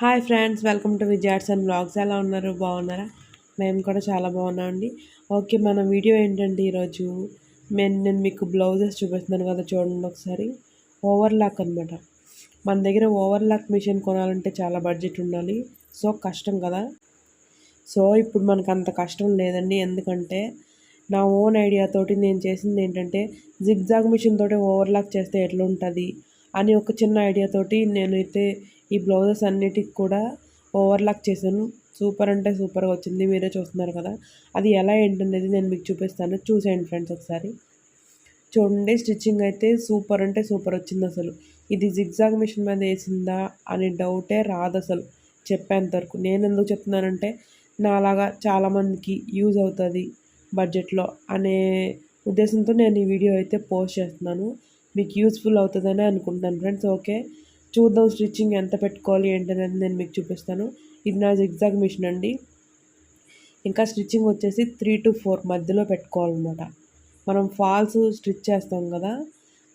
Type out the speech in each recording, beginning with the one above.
Hi friends welcome to Vijay Arts and blogs. ఎలా ఉన్నారు? బాగున్నారా? మేము కూడా చాలా బాగున్నామండి. ఓకే మన వీడియో ఏంటంటే ఈరోజు నేను నేను మీకు బ్లౌజెస్ చూపిస్తున్నాను కదా చూడండి ఒకసారి. ఓవర్ లాక్ అనమాట మన దగ్గర ఓవర్ లాక్ మిషన్ కొనాలంటే చాలా బడ్జెట్ ఉండాలి. సో కష్టం కదా. సో ఇప్పుడు మనకు అంత కష్టం లేదండి. ఎందుకంటే నా ఓన్ ఐడియాతోటి నేను చేసింది ఏంటంటే జిగ్జాగ్ మిషన్ తోటి ఓవర్లాక్ చేస్తే ఎట్లుంటుంది అని ఒక చిన్న ఐడియాతోటి నేనైతే ఈ బ్లౌజెస్ అన్నిటికి కూడా ఓవర్లాక్ చేశాను. సూపర్ అంటే సూపర్గా వచ్చింది. మీరే చూస్తున్నారు కదా. అది ఎలా ఏంటనేది నేను మీకు చూపిస్తాను. చూసేయండి ఫ్రెండ్స్ ఒకసారి. చూడండి స్టిచ్చింగ్ అయితే సూపర్ అంటే సూపర్ వచ్చింది అసలు. ఇది జిగ్జాగ్ మిషన్ మీద వేసిందా అనే డౌటే రాదు అసలు. చెప్పేంతవరకు నేను ఎందుకు చెప్తున్నానంటే నాలాగా చాలామందికి యూజ్ అవుతుంది బడ్జెట్లో అనే ఉద్దేశంతో నేను ఈ వీడియో అయితే పోస్ట్ చేస్తున్నాను. మీకు యూస్ఫుల్ అవుతుందని అనుకుంటున్నాను ఫ్రెండ్స్. ఓకే. చూద్దాం స్టిచ్చింగ్ ఎంత పెట్టుకోవాలి ఏంటనేది నేను మీకు చూపిస్తాను. ఇది నా జిగ్జాగ్ మిషన్ అండి. ఇంకా స్టిచ్చింగ్ వచ్చేసి త్రీ టు ఫోర్ మధ్యలో పెట్టుకోవాలన్నమాట. మనం ఫాల్స్ స్టిచ్ చేస్తాం కదా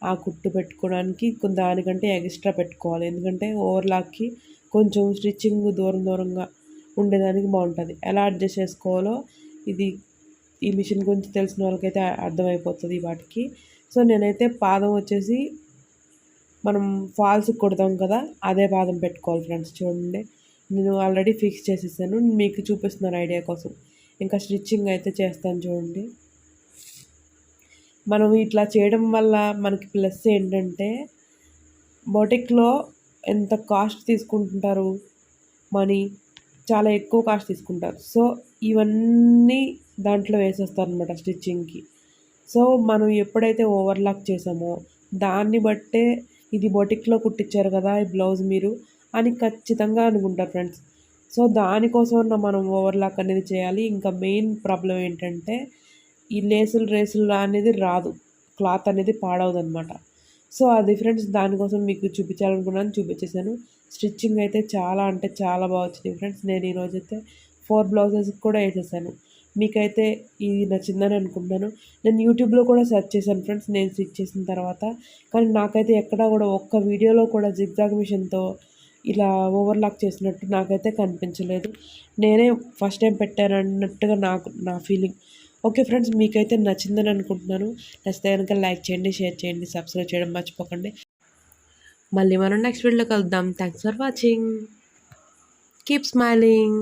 ఆ కుట్టు పెట్టుకోవడానికి దానికంటే ఎక్స్ట్రా పెట్టుకోవాలి. ఎందుకంటే ఓవర్లాక్కి కొంచెం స్టిచ్చింగ్ దూరం దూరంగా ఉండేదానికి బాగుంటుంది. ఎలా అడ్జస్ట్ చేసుకోవాలో ఇది ఈ మిషన్ గురించి తెలిసిన వాళ్ళకైతే అర్థమైపోతుంది వాటికి. సో నేనైతే పాదం వచ్చేసి మనం ఫాల్స్ కొడతాం కదా అదే పాదం పెట్టుకోవాలి ఫ్రెండ్స్ చూడండి. నేను ఆల్రెడీ ఫిక్స్ చేసేసాను మీకు చూపిస్తున్నాను ఐడియా కోసం. ఇంకా స్టిచ్చింగ్ అయితే చేస్తాను చూడండి. మనం ఇట్లా చేయడం వల్ల మనకి ప్లస్ ఏంటంటే బొటిక్లో ఎంత కాస్ట్ తీసుకుంటుంటారు? మనీ చాలా ఎక్కువ కాస్ట్ తీసుకుంటారు. సో ఇవన్నీ దాంట్లో వేసేస్తారు అనమాట స్టిచ్చింగ్కి. సో మనం ఎప్పుడైతే ఓవర్లాక్ చేసామో దాన్ని బట్టే ఇది బొటిక్లో కుట్టించారు కదా ఈ బ్లౌజ్ మీరు అని ఖచ్చితంగా అనుకుంటారు ఫ్రెండ్స్. సో దానికోసం మనం ఓవర్లాక్ అనేది చేయాలి. ఇంకా మెయిన్ ప్రాబ్లం ఏంటంటే ఈ లేసులు రేసులు అనేది రాదు. క్లాత్ అనేది పాడవదనమాట సో అది ఫ్రెండ్స్ దానికోసం మీకు చూపించాలనుకున్నాను చూపించేశాను. స్టిచ్చింగ్ అయితే చాలా అంటే చాలా బాగా వచ్చింది ఫ్రెండ్స్. నేను ఈరోజైతే ఫోర్ బ్లౌజెస్కి కూడా వేసేసాను. మీకైతే ఇది నచ్చిందని అనుకుంటున్నాను నేను యూట్యూబ్లో కూడా సెర్చ్ చేశాను ఫ్రెండ్స్ నేను స్టిచ్ చేసిన తర్వాత. కానీ నాకైతే ఎక్కడా కూడా ఒక్క వీడియోలో కూడా జిగ్జాగ్ మిషన్తో ఇలా ఓవర్లాక్ చేసినట్టు నాకైతే కనిపించలేదు. నేనే ఫస్ట్ టైం పెట్టాను అన్నట్టుగా నాకు నా ఫీలింగ్. ఓకే ఫ్రెండ్స్ మీకైతే నచ్చిందని అనుకుంటున్నాను. నచ్చితే కనుక లైక్ చేయండి షేర్ చేయండి సబ్స్క్రైబ్ చేయడం మర్చిపోకండి. మళ్ళీ మనం నెక్స్ట్ వీడియోలో కలుద్దాం. Thanks for watching keep smiling